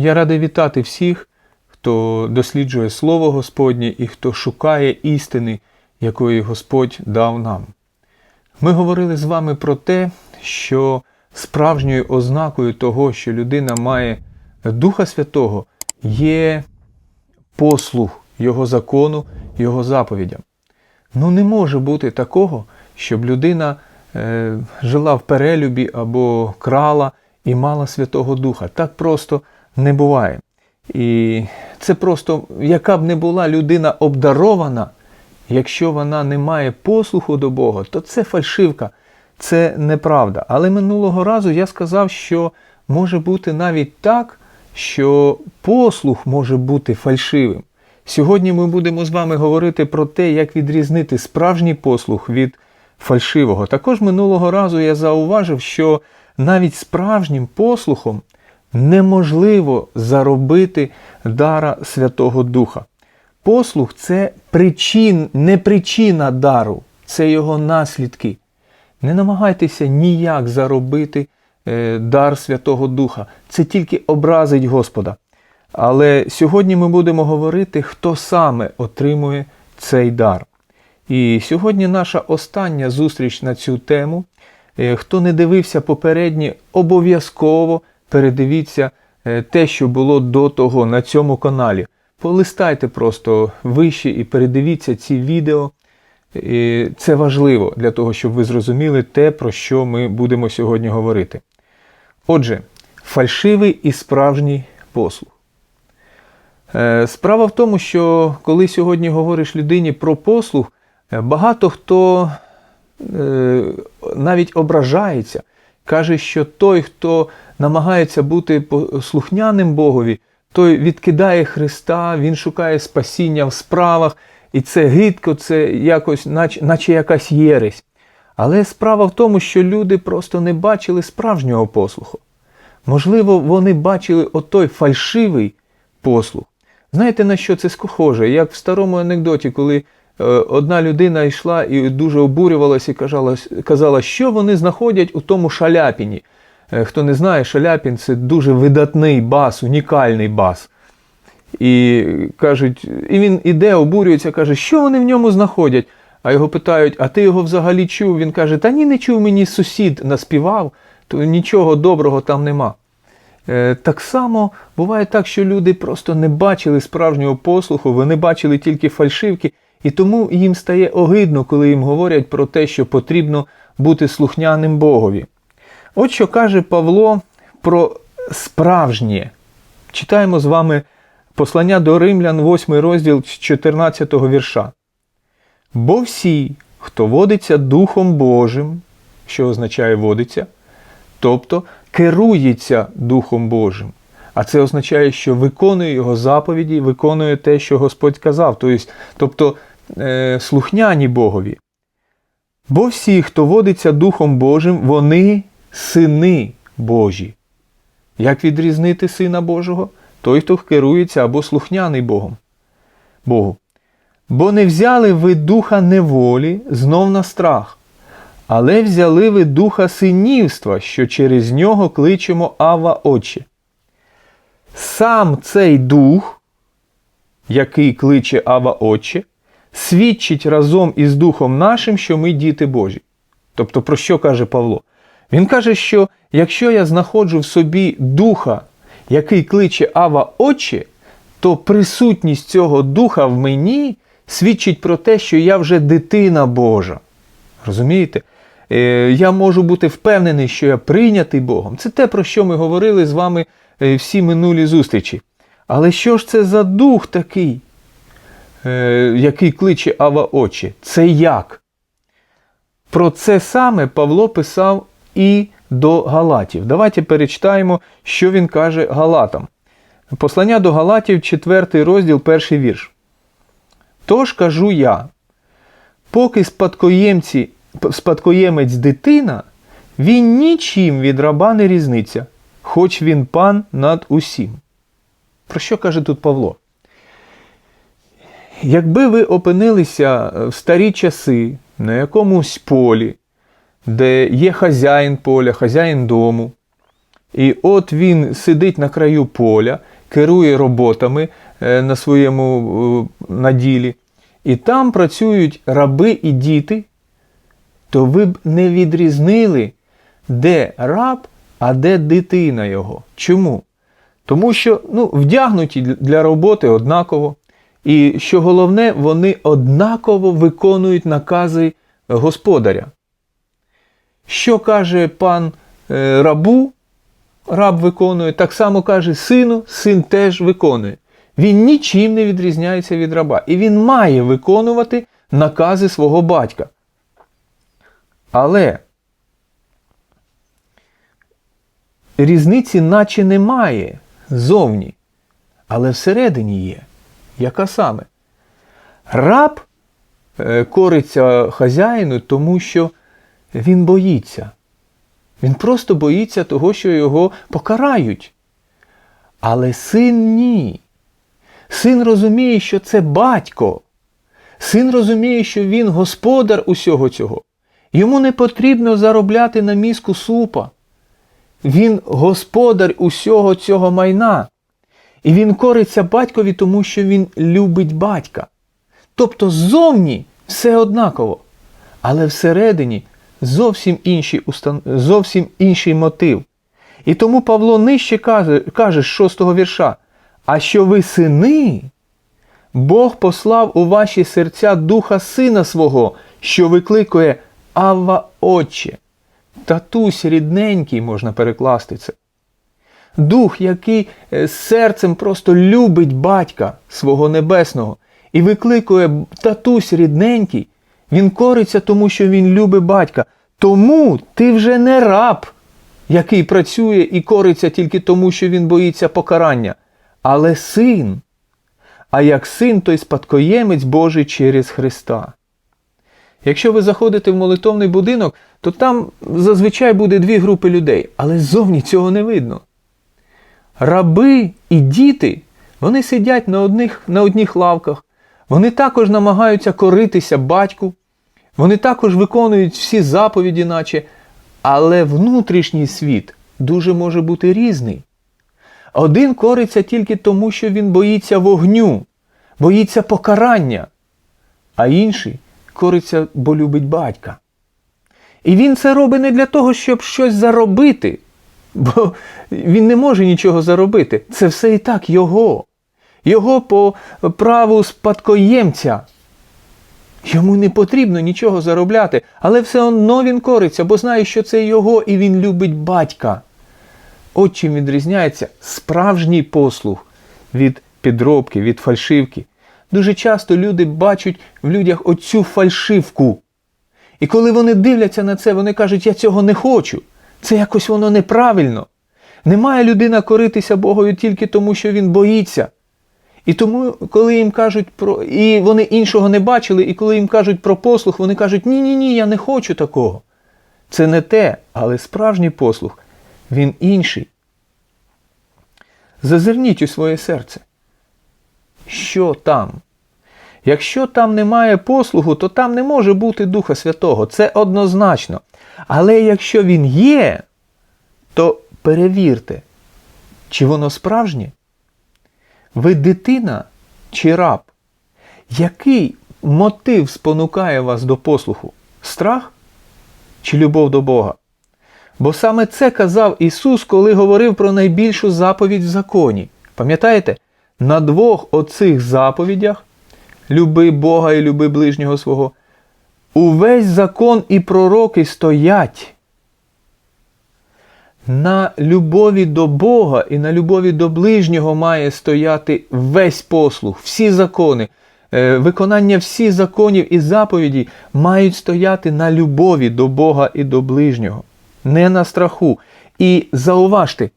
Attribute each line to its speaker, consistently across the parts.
Speaker 1: Я радий вітати всіх, хто досліджує Слово Господнє і хто шукає істини, якої Господь дав нам. Ми говорили з вами про те, що справжньою ознакою того, що людина має Духа Святого, є послух Його закону, Його заповідям. Ну, не може бути такого, щоб людина е, жила в перелюбі або крала і мала Святого Духа. Так просто не буває. І це просто, яка б не була людина обдарована, якщо вона не має послуху до Бога, то це фальшивка, це неправда. Але минулого разу я сказав, що може бути навіть так, що послух може бути фальшивим. Сьогодні ми будемо з вами говорити про те, як відрізнити справжній послух від фальшивого. Також минулого разу я зауважив, що навіть справжнім послухом неможливо заробити дара Святого Духа. Послух це причин, не причина дару, це його наслідки. Не намагайтеся ніяк заробити е, дар Святого Духа. Це тільки образить Господа. Але сьогодні ми будемо говорити, хто саме отримує цей дар. І сьогодні наша остання зустріч на цю тему. Е, Хто не дивився попередні, обов'язково передивіться е, те, що було до того на цьому каналі. Полистайте просто вище і передивіться ці відео. І Це важливо для того, щоб ви зрозуміли те, про що ми будемо сьогодні говорити. Отже, фальшивий і справжній послух. Е, Справа в тому, що коли сьогодні говориш людині про послуг, е, багато хто навіть ображається, каже, що той, хто намагається бути слухняним Богові, той відкидає Христа, він шукає спасіння в справах, і це гидко, це якось, наче, наче якась єресь. Але справа в тому, що люди просто не бачили справжнього послуху. Можливо, вони бачили отой фальшивий послух. Знаєте, на що це схоже? Як в старому анекдоті, коли одна людина йшла і дуже обурювалася і казала, казала, що вони знаходять у тому шаляпіні. Е, хто не знає, шаляпін це дуже видатний бас, унікальний бас. І кажуть, і він іде, обурюється, каже, що вони в ньому знаходять. А його питають, а ти його взагалі чув? Він каже, та ні, не чув, мені сусід наспівав, то нічого доброго там нема. Е, Так само буває так, що люди просто не бачили справжнього послуху, вони бачили тільки фальшивки, і тому їм стає огидно, коли їм говорять про те, що потрібно бути слухняним Богові. От що каже Павло про справжнє. Читаємо з вами послання до Римлян, 8 розділ 14 вірша. Бо всі, хто водиться Духом Божим, що означає водиться, тобто керується Духом Божим. А це означає, що виконує Його заповіді, виконує те, що Господь казав, тобто е, слухняні Богові. Бо всі, хто водиться Духом Божим, вони сини Божі. Як відрізнити Сина Божого? Той, хто керується або слухняний Богом. Богу. Бо не взяли ви духа неволі знов на страх, але взяли ви духа синівства, що через нього кличемо Ава Отче. Сам цей дух, який кличе Ава Отче, свідчить разом із Духом нашим, що ми діти Божі. Тобто, про що каже Павло? Він каже, що якщо я знаходжу в собі духа, який кличе Ава Отче, то присутність цього духа в мені свідчить про те, що я вже дитина Божа. Розумієте? Е, я можу бути впевнений, що я прийнятий Богом. Це те, про що ми говорили з вами е, всі минулі зустрічі. Але що ж це за дух такий, який кличе Ава Очі? Це як? Про це саме Павло писав і до Галатів. Давайте перечитаємо, що він каже Галатам. Послання до Галатів, 4 розділ, перший вірш. Тож кажу я, поки спадкоємці, спадкоємець дитина, він нічим від раба не різниться, хоч він пан над усім. Про що каже тут Павло? Якби ви опинилися в старі часи на якомусь полі, де є хазяїн поля, хазяїн дому, І от він сидить на краю поля, керує роботами е, на своєму е, наділі, і там працюють раби і діти, то ви б не відрізнили, де раб, а де дитина його. Чому? Тому що ну, вдягнуті для роботи однаково. І що головне, вони однаково виконують накази господаря. Що каже пан е, рабу, раб виконує, так само каже сину, син теж виконує. Він нічим не відрізняється від раба. І він має виконувати накази свого батька. Але різниці наче немає зовні, але всередині є. Яка саме? Раб е, кориться хазяїну, тому що він боїться. Він просто боїться того, що його покарають. Але син ні. Син розуміє, що це батько. Син розуміє, що він господар усього цього. Йому не потрібно заробляти на міску супа. Він господар усього цього майна. І він кориться батькові, тому що він любить батька. Тобто ззовні все однаково, але всередині зовсім інший, устан... зовсім інший мотив. І тому Павло нижче каже, каже з шостого вірша: А що ви сини? Бог послав у ваші серця духа сина свого, що викликує Авва Отче. Татусь рідненький можна перекласти це. Дух, який е, серцем просто любить батька свого небесного і викликує татусь рідненький, він кориться тому, що він любить батька. Тому ти вже не раб, який працює і кориться тільки тому, що він боїться покарання, але син. А як син, то й спадкоємець Божий через Христа. Якщо ви заходите в молитовний будинок, то там зазвичай буде дві групи людей, але ззовні цього не видно. Раби і діти, вони сидять на одних, на одних лавках, вони також намагаються коритися батьку, вони також виконують всі заповіді, наче, але внутрішній світ дуже може бути різний. Один кориться тільки тому, що він боїться вогню, боїться покарання, а інший кориться, бо любить батька. І він це робить не для того, щоб щось заробити, бо він не може нічого заробити. Це все і так його. Його по праву спадкоємця. Йому не потрібно нічого заробляти, але все одно він кориться, бо знає, що це його, і він любить батька. От чим відрізняється справжній послуг від підробки, від фальшивки. Дуже часто люди бачать в людях оцю фальшивку. І коли вони дивляться на це, вони кажуть, я цього не хочу. Це якось воно неправильно. Не має людина коритися Богові тільки тому, що він боїться. І тому, коли їм кажуть про. І вони іншого не бачили, і коли їм кажуть про послуг, вони кажуть, ні-ні ні, я не хочу такого. Це не те, але справжній послуг, він інший. Зазирніть у своє серце. Що там? Якщо там немає послугу, то там не може бути Духа Святого. Це однозначно. Але якщо він є, то перевірте, чи воно справжнє? Ви дитина чи раб? Який мотив спонукає вас до послуху? Страх чи любов до Бога? Бо саме це казав Ісус, коли говорив про найбільшу заповідь в законі. Пам'ятаєте? На двох оцих заповідях люби Бога і люби ближнього свого. Увесь закон і пророки стоять. На любові до Бога і на любові до ближнього має стояти весь послуг, всі закони, е, виконання всіх законів і заповідей мають стояти на любові до Бога і до ближнього, не на страху. І зауважте,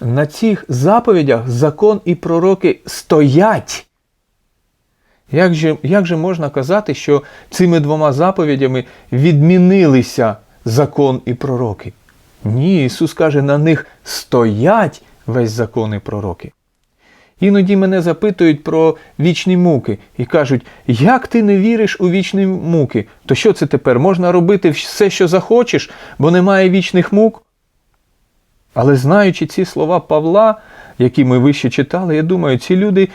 Speaker 1: на цих заповідях закон і пророки стоять. Як же, як же можна казати, що цими двома заповідями відмінилися закон і пророки? Ні, Ісус каже, на них стоять весь закон і пророки. Іноді мене запитують про вічні муки і кажуть, як ти не віриш у вічні муки, то що це тепер? Можна робити все, що захочеш, бо немає вічних мук? Але знаючи ці слова Павла, які ми вище читали, я думаю, ці люди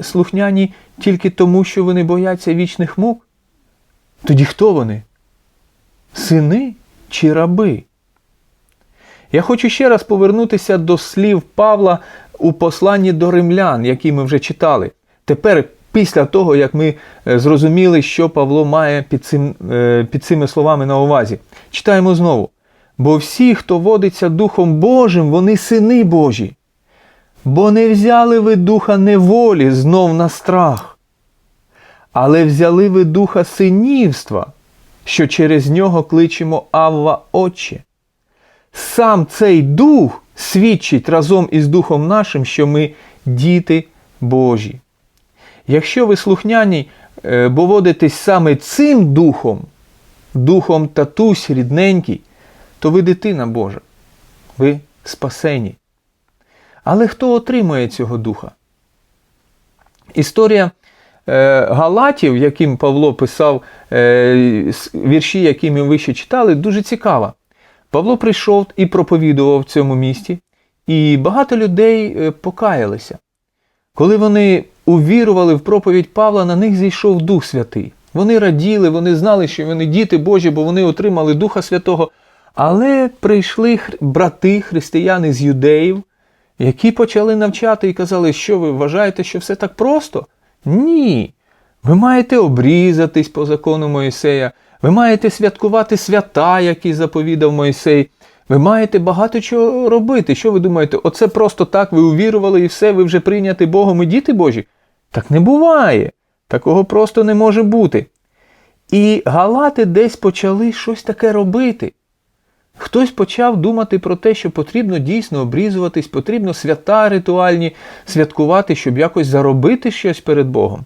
Speaker 1: слухняні, тільки тому, що вони бояться вічних мук. Тоді хто вони? Сини чи раби? Я хочу ще раз повернутися до слів Павла у посланні до римлян, які ми вже читали. Тепер, після того, як ми е, зрозуміли, що Павло має під, цим, е, під цими словами на увазі, читаємо знову. Бо всі, хто водиться Духом Божим, вони сини Божі. Бо не взяли ви духа неволі знов на страх, але взяли ви духа синівства, що через нього кличемо Авва Отче. Сам цей дух свідчить разом із Духом нашим, що ми діти Божі. Якщо ви слухняні, е, бо водитесь саме цим духом, духом татусь рідненький, то ви дитина Божа, ви спасені. Але хто отримує цього духа? Історія е, Галатів, яким Павло писав е, вірші, які ми вище читали, дуже цікава. Павло прийшов і проповідував в цьому місті, і багато людей е, покаялися. Коли вони увірували в проповідь Павла, на них зійшов Дух Святий. Вони раділи, вони знали, що вони діти Божі, бо вони отримали Духа Святого. Але прийшли брати, християни з юдеїв, які почали навчати і казали, що ви вважаєте, що все так просто? Ні. Ви маєте обрізатись по закону Моїсея, ви маєте святкувати свята, які заповідав Мойсей. Ви маєте багато чого робити. Що ви думаєте, оце просто так, ви увірували і все, ви вже прийняті Богом і діти Божі? Так не буває. Такого просто не може бути. І галати десь почали щось таке робити. Хтось почав думати про те, що потрібно дійсно обрізуватись, потрібно свята ритуальні святкувати, щоб якось заробити щось перед Богом.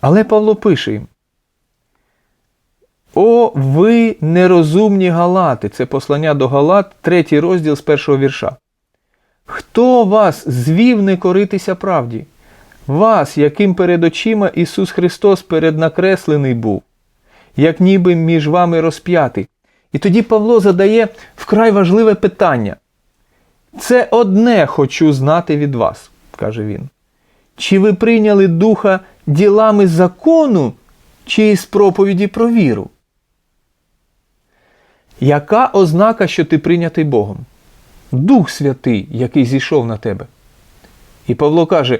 Speaker 1: Але Павло пише їм: О, ви нерозумні галати! Це послання до Галат, третій розділ з першого вірша. Хто вас звів не коритися правді? Вас, яким перед очима Ісус Христос переднакреслений був, як ніби між вами розп'ятий. І тоді Павло задає вкрай важливе питання. Це одне хочу знати від вас, каже він. Чи ви прийняли духа ділами закону, чи із проповіді про віру? Яка ознака, що ти прийнятий Богом? Дух Святий, який зійшов на тебе. І Павло каже: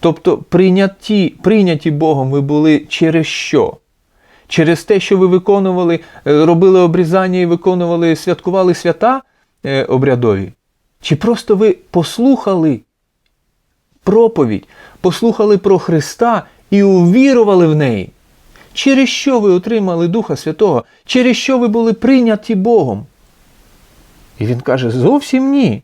Speaker 1: тобто прийняті, прийняті Богом ви були через що? Через те, що ви виконували, е, робили обрізання і виконували, святкували свята е, обрядові? Чи просто ви послухали проповідь, послухали про Христа і увірували в неї? Через що ви отримали Духа Святого? Через що ви були прийняті Богом? І він каже: зовсім ні.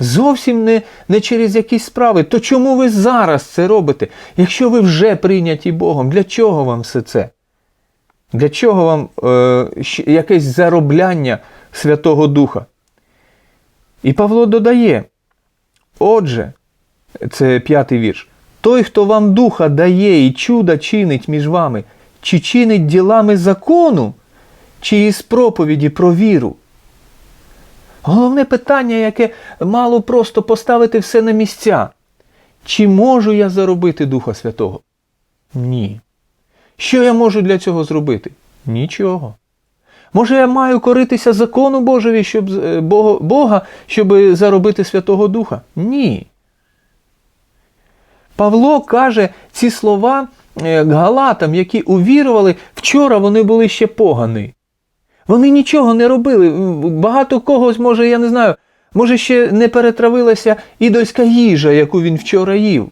Speaker 1: Зовсім не не через якісь справи. То чому ви зараз це робите? Якщо ви вже прийняті Богом, для чого вам все це? Для чого вам е, якесь заробляння Святого Духа? І Павло додає, отже, це п'ятий вірш, той, хто вам духа дає і чуда чинить між вами, чи чинить ділами закону, чи із проповіді про віру. Головне питання, яке мало просто поставити все на місця. Чи можу я заробити Духа Святого? Ні. Що я можу для цього зробити? Нічого. Може, я маю коритися закону Божові, щоб, Бога, щоб заробити Святого Духа? Ні. Павло каже ці слова е, галатам, які увірували, вчора вони були ще погані. Вони нічого не робили. Багато когось, може, я не знаю, може, ще не перетравилася ідольська їжа, яку він вчора їв,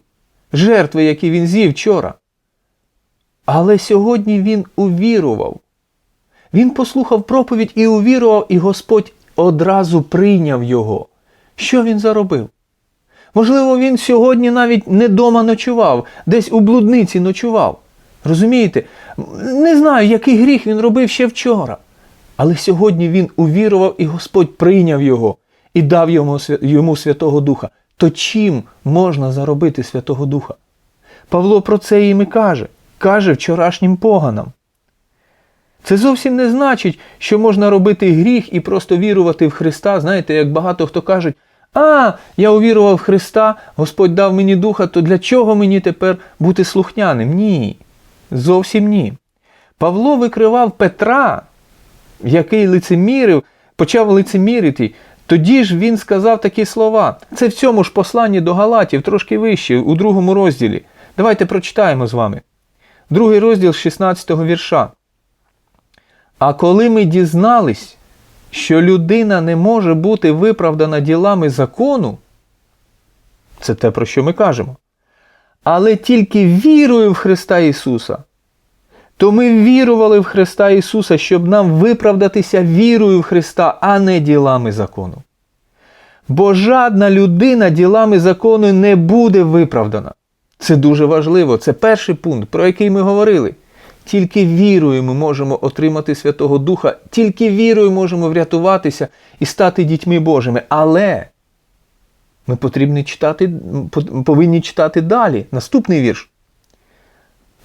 Speaker 1: жертви, які він з'їв вчора. Але сьогодні він увірував. Він послухав проповідь і увірував, і Господь одразу прийняв його. Що він заробив? Можливо, він сьогодні навіть не дома ночував, десь у блудниці ночував. Розумієте? Не знаю, який гріх він робив ще вчора. Але сьогодні він увірував, і Господь прийняв його і дав йому, йому Святого Духа. То чим можна заробити Святого Духа? Павло про це їм і каже, каже вчорашнім поганам. Це зовсім не значить, що можна робити гріх і просто вірувати в Христа. Знаєте, як багато хто кажуть, а, я увірував в Христа, Господь дав мені духа, то для чого мені тепер бути слухняним? Ні. Зовсім ні. Павло викривав Петра, який лицемірив, почав лицемірити. Тоді ж він сказав такі слова. Це в цьому ж посланні до Галатів, трошки вище, у другому розділі. Давайте прочитаємо з вами. Другий розділ 16 вірша. А коли ми дізнались, що людина не може бути виправдана ділами закону, це те, про що ми кажемо, але тільки вірою в Христа Ісуса, то ми вірували в Христа Ісуса, щоб нам виправдатися вірою в Христа, а не ділами закону. Бо жадна людина ділами закону не буде виправдана. Це дуже важливо. Це перший пункт, про який ми говорили. Тільки вірою ми можемо отримати Святого Духа, тільки вірою можемо врятуватися і стати дітьми Божими. Але ми потрібні читати, повинні читати далі. Наступний вірш.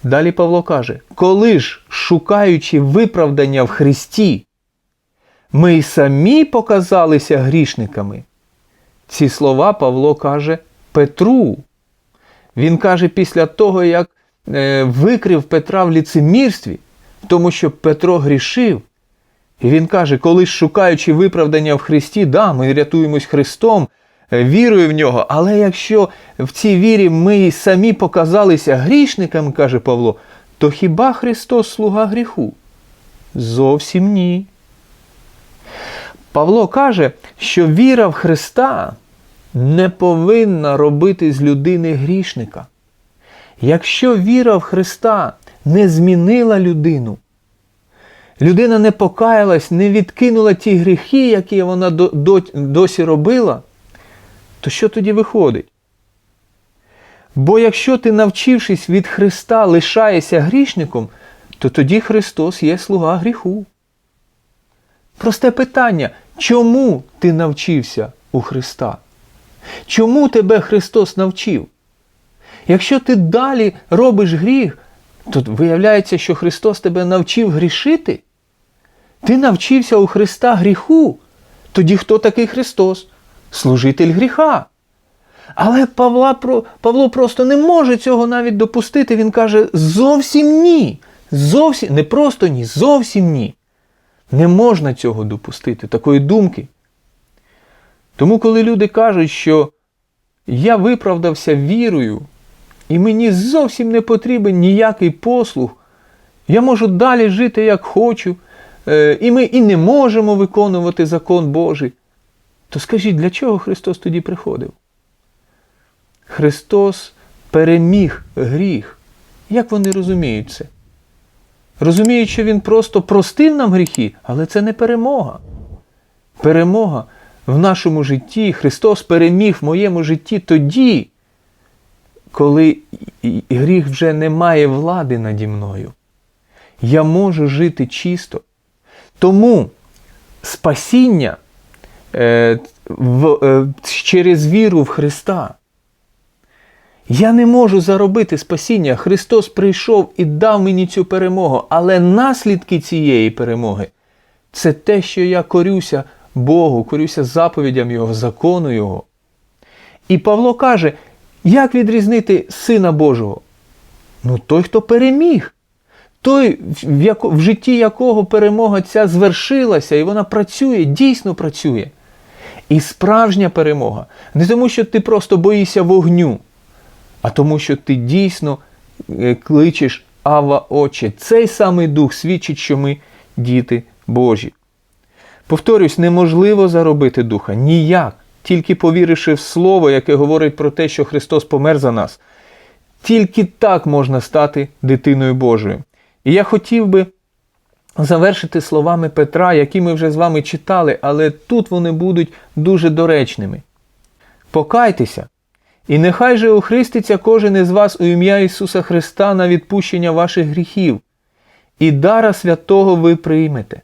Speaker 1: Далі Павло каже: коли ж, шукаючи виправдання в Христі, ми й самі показалися грішниками. Ці слова Павло каже Петру. Він каже, після того, як е, викрив Петра в ліцемірстві, тому що Петро грішив. І він каже, коли шукаючи виправдання в Христі, да, ми рятуємось Христом, е, вірою в нього. Але якщо в цій вірі ми самі показалися грішниками, каже Павло, то хіба Христос слуга гріху? Зовсім ні. Павло каже, що віра в Христа не повинна робити з людини грішника. Якщо віра в Христа не змінила людину, людина не покаялась, не відкинула ті гріхи, які вона досі робила, то що тоді виходить? Бо якщо ти, навчившись від Христа, лишаєшся грішником, то тоді Христос є слуга гріху. Просте питання, чому ти навчився у Христа? Чому тебе Христос навчив? Якщо ти далі робиш гріх, то виявляється, що Христос тебе навчив грішити. Ти навчився у Христа гріху. Тоді хто такий Христос? Служитель гріха. Але Павла, Павло просто не може цього навіть допустити. Він каже: зовсім ні. Зовсім, Не просто ні, зовсім ні. Не можна цього допустити, такої думки. Тому, коли люди кажуть, що я виправдався вірою, і мені зовсім не потрібен ніякий послуг, я можу далі жити, як хочу, е, і ми і не можемо виконувати закон Божий, то скажіть, для чого Христос тоді приходив? Христос переміг гріх. Як вони розуміють це? Розуміють, що Він просто простив нам гріхи, але це не перемога. Перемога в нашому житті, Христос переміг в моєму житті тоді, коли гріх вже не має влади наді мною. Я можу жити чисто. Тому спасіння е, в, е, через віру в Христа. Я не можу заробити спасіння. Христос прийшов і дав мені цю перемогу, але наслідки цієї перемоги це те, що я корюся Богу, корюся заповідям Його, закону Його. І Павло каже, як відрізнити Сина Божого? Ну, той, хто переміг. Той, в, яко, в житті якого перемога ця звершилася, і вона працює, дійсно працює. І справжня перемога. Не тому, що ти просто боїшся вогню, а тому, що ти дійсно е, кличеш Ава Отче. Цей самий дух свідчить, що ми діти Божі. Повторюсь, неможливо заробити духа ніяк, тільки повіривши в Слово, яке говорить про те, що Христос помер за нас. Тільки так можна стати дитиною Божою. І я хотів би завершити словами Петра, які ми вже з вами читали, але тут вони будуть дуже доречними. Покайтеся, і нехай же охриститься кожен із вас у ім'я Ісуса Христа на відпущення ваших гріхів, і дара святого ви приймете.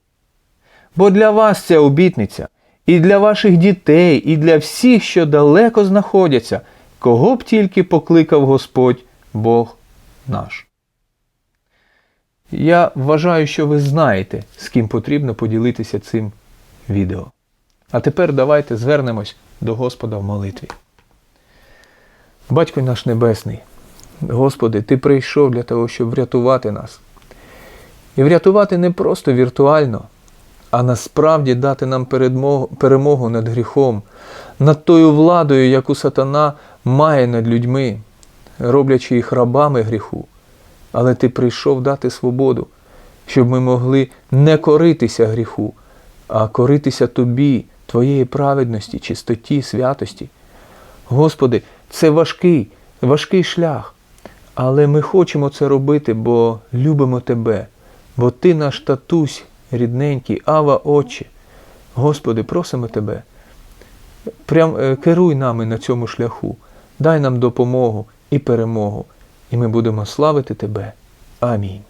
Speaker 1: Бо для вас ця обітниця, і для ваших дітей, і для всіх, що далеко знаходяться, кого б тільки покликав Господь Бог наш. Я вважаю, що ви знаєте, з ким потрібно поділитися цим відео. А тепер давайте звернемось до Господа в молитві. Батько наш Небесний, Господи, Ти прийшов для того, щоб врятувати нас. І врятувати не просто віртуально, а насправді дати нам перемогу над гріхом, над тою владою, яку сатана має над людьми, роблячи їх рабами гріху. Але ти прийшов дати свободу, щоб ми могли не коритися гріху, а коритися тобі, твоєї праведності, чистоті, святості. Господи, це важкий, важкий шлях. Але ми хочемо це робити, бо любимо Тебе, бо Ти наш татусь рідненький, Ава Отче. Господи, просимо Тебе, прям е, керуй нами на цьому шляху, дай нам допомогу і перемогу, і ми будемо славити Тебе. Амінь.